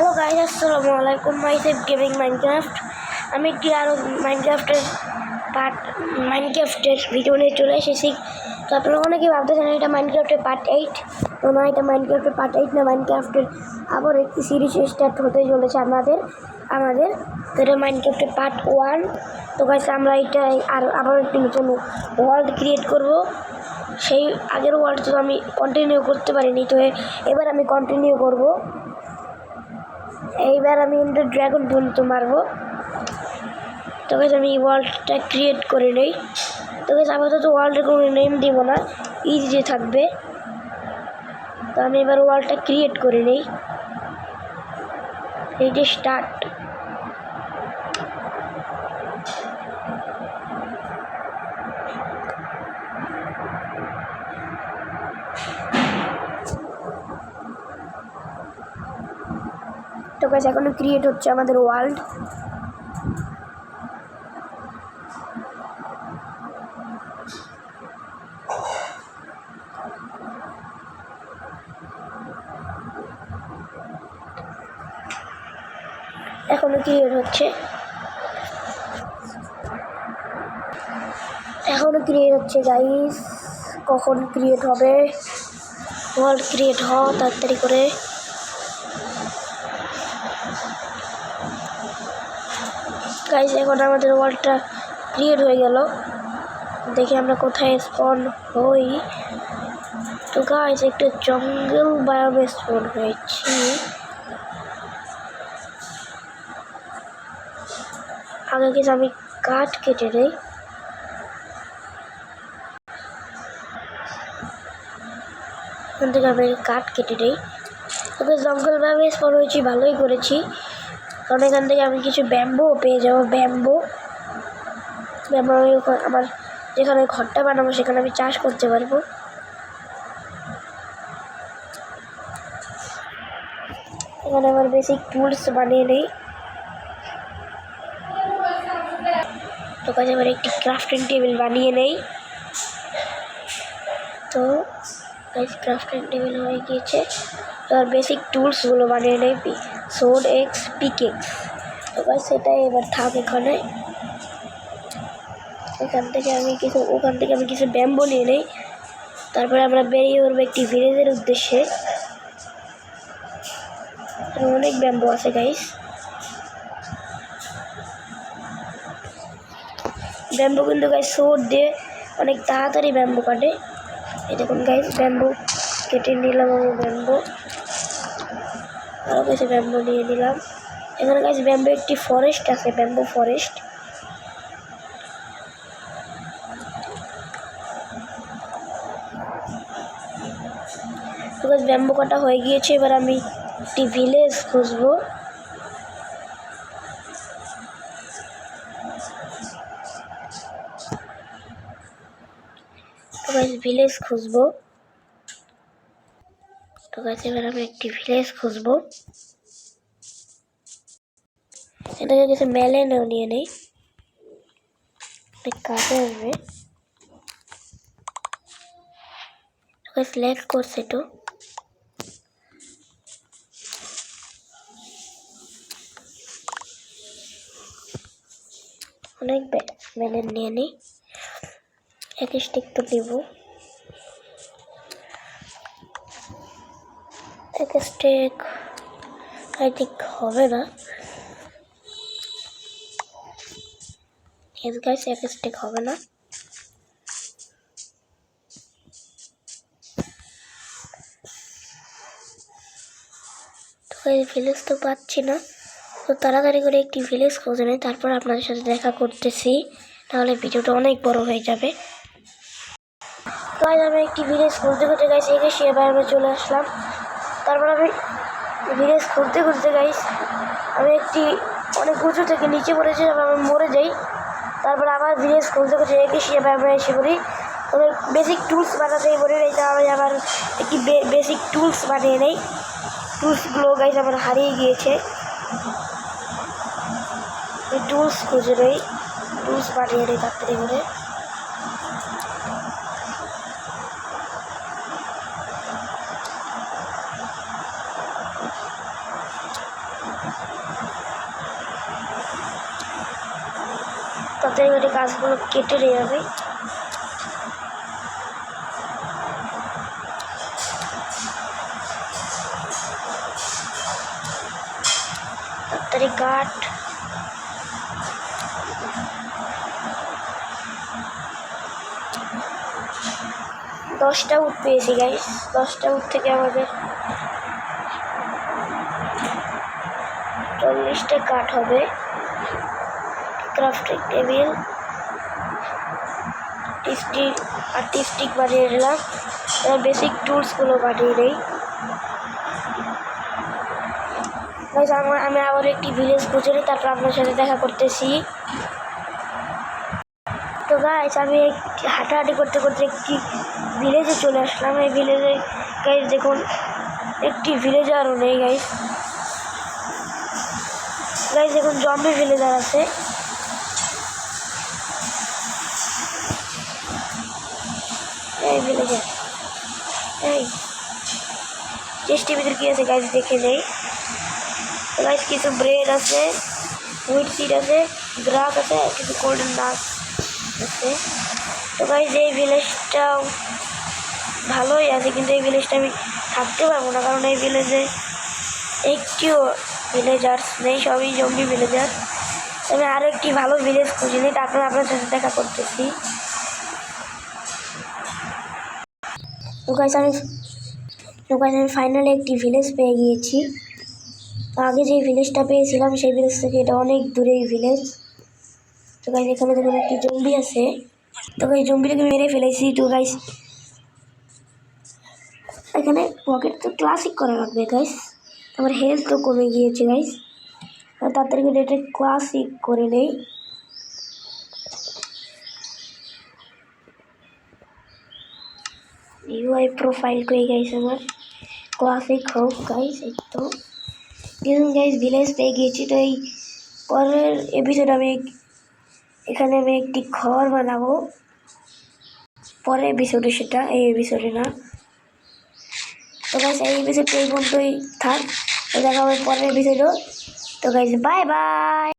Hello guys আসসালামু আলাইকুম মাই safe gaming Minecraft আমি একটি আরও মাইনক্রাফটের পার্ট মাইনক্রাফটের ভিডিও নিয়ে চলে এসেছি। তো আপনারা অনেকে ভাবতেছেন, এটা মাইনক্রাফটের পার্ট এইট তো না, এটা মাইনক্রাফটের পার্ট এইট না মাইনক্রাফটের আবার একটি সিরিজ স্টার্ট হতে চলেছে আমাদের আমাদের। তো এটা মাইনক্রাফটের পার্ট ওয়ান তো গাইজ আমরা এটা আর আবার একটি নতুন ওয়ার্ল্ড ক্রিয়েট করব। সেই আগের ওয়ার্ল্ড তো আমি কন্টিনিউ করতে পারিনি, তো এবার আমি কন্টিনিউ করব। এইবার আমি কিন্তু ড্রাগন পর্যন্ত মারবো। তো গেছে আমি ওয়ার্ল্ডটা ক্রিয়েট করে নেই। তো গেছে আপাতত ওয়ার্ল্ডের কোনো নেম দিব না। ইজি যে থাকবে। তো আমি এবার ওয়ার্ল্ডটা ক্রিয়েট করে নেই। এই যে স্টার্ট গাছ এখনও ক্রিয়েট হচ্ছে আমাদের ওয়ার্ল্ড এখনও ক্রিয়েট হচ্ছে। এখনও ক্রিয়েট হচ্ছে গাইস কখন ক্রিয়েট হবে? ওয়ার্ল্ড ক্রিয়েট হও তাড়াতাড়ি করে। গাইজ এখন আমাদের ওয়ার্ল্ডটা ক্রিয়েট হয়ে গেল। দেখি আমরা কোথায় স্পন হই। তো গাইজ একটা জঙ্গল বায়োমে স্পন হয়েছি। আগে কিছু আমি কাঠ কেটে নেই? এখান থেকে আমি কাঠ কেটে নেই। ওকে জঙ্গল বায়োমে স্পন হয়েছি, ভালোই করেছি। কারণ এখান থেকে আমি কিছু ব্যাম্বো পেয়ে যাব, ব্যাম্বো। ব্যাম্বো আমি আমার যেখানে ঘরটা বানাবো, সেখানে আমি চাষ করতে পারব। এখানে আমার বেসিক টুলস বানিয়ে নেই। তো কাজে আমার একটি ক্রাফটিং টেবিল বানিয়ে নেই। তো ক্রাফটিং টেবিল হয়ে গিয়েছে। তো আর বেসিক টুলসগুলো বানিয়ে নেই। Sword axe pickaxe. এবার সেটাই এবার থাক এখানে। এখান থেকে আমি কিছু, ওখান থেকে আমি কিছু ব্যাম্বো নিয়ে নেই। তারপরে আমরা বেরিয়ে পড়ব একটি ভিলেজের উদ্দেশ্যে। অনেক ব্যাম্বো আছে গাইস ব্যাম্বো কিন্তু গাইস সোড দিয়ে অনেক তাড়াতাড়ি ব্যাম্বো কাটে। এই দেখুন গাইস ব্যাম্বো কেটে নিলাম আমি ব্যাম্বো আরও কিছু ব্যাম্বো নিয়ে নিলাম এখানে গাছ ব্যাম্বো একটি ফরেস্ট আছে ব্যাম্বো ফরেস্ট গাছ ব্যাম্বো কাটা হয়ে গিয়েছে, এবার আমি একটি ভিলেজ খুঁজবো। ভিলেজ খুঁজবো। গাছ এবার আমি একটি ভিলেজ খুঁজবো। এটাকে কিছু মেলেনও নিয়ে নেই। কাজে আসবে। সিলেক্ট করছে তো অনেক মেলেন নিয়ে নিই। এক স্টিক তো দিব এক স্টিক আই থিঙ্ক হবে না। এস গাইস এক স্টিক হবে না। তো এই ভিলেজ তো পাচ্ছি না। তো তাড়াতাড়ি করে একটি ভিলেজ খুঁজে নেই, তারপর আপনাদের সাথে দেখা করতেছি। তাহলে ভিডিওটা অনেক বড় হয়ে যাবে। তো আজ আমি একটি ভিলেজ খুঁজতে খুঁজতে গাইছি এগে সে আমি চলে আসলাম। তারপর আমি ভিলেজ খুঁজতে খুঁজতে গাইস আমি একটি অনেক উঁচু থেকে নিচে পড়েছি, তারপর আমি মরে যাই। তারপর আবার ভিলেজ খুঁজতে খুঁজতে এগে সে আমরা এসে পড়ি। ওদের বেসিক টুলস বানাতেই বলে নেই তা আমি আবার একটি বেসিক টুলস বানিয়ে নেই। টুলসগুলো গাইস আমার হারিয়ে গিয়েছে। টুলস খুঁজে নেই। টুলস বানিয়ে নেই তাড়াতাড়ি করে। তাড়াতাড়ি করে গাছগুলো কেটে নিয়ে যাবে। তাড়াতাড়ি কাঠ দশটা উঠ পেয়েছি গাইস দশটা উঠ থেকে আমাদের চল্লিশটা কাঠ হবে। Crafting table. টিস্টিক আর্টিস্টিক বানিয়ে নিলাম। এবার বেসিক টুলসগুলো বানিয়ে নেই। আমার, আমি আবার একটি ভিলেজ খুঁজে নিই, তারপর আপনার সাথে দেখা করতেছি। তো গাইস আমি হাঁটাহাঁটি করতে করতে একটি ভিলেজে চলে আসলাম। এই ভিলেজে গাইস দেখুন, একটি ভিলেজারও নেই গাইস গাইস দেখুন জম্বি ভিলেজার আছে। এই ভিলেজার এই। ভিতরে কি আছে গাইস দেখে নেই। গাইস কিছু ব্রেড আছে হুইট সিড আছে গ্রাক আছে কিছু গোল্ডেন নাট আছে। তো গাইস এই ভিলেজটাও ভালোই আছে, কিন্তু এই ভিলেজটা আমি থাকতে পারব না, কারণ এই ভিলেজে একটিও ভিলেজার্স নেই, সবই জম্বি ভিলেজার আমি আরও একটি ভালো ভিলেজ খুঁজে নিই তারপরে আপনার সাথে দেখা করতেছি। তো গাইস আমি তো আমি ফাইনালি একটি ভিলেজ পেয়ে গিয়েছি। তো আগে যে ভিলেজটা পেয়েছিলাম, সেই ভিলেজ থেকে এটা অনেক দূরে এই ভিলেজ তো গাইস এখানে দেখুন একটি জম্বি আছে। তো গাইস জম্বিটাকে মেরে ফেলেছি। তো গাইস এখানে পকেট তো ক্লাসিক করা লাগবে গাইস আমার হেলথ তো কমে গিয়েছে গাইস তাড়াতাড়ি করে এটা ক্লাসিক করে নেই। ইউআই প্রোফাইল করে গাইস আমার। ক্লাসিক হোক গাইস এই তো। দেখুন গাইস ভিলেজ পেয়ে গিয়েছি, তো এই পরের এপিসোড আমি এখানে আমি একটি ঘর বানাবো। পরের এপিসোডে সেটা, এই এপিসোডে না। তো গাইস এই এপিসোডটা এই পর্যন্তই থাক। দেখা হবে পরের এপিসোডও তো গাইস বাই বাই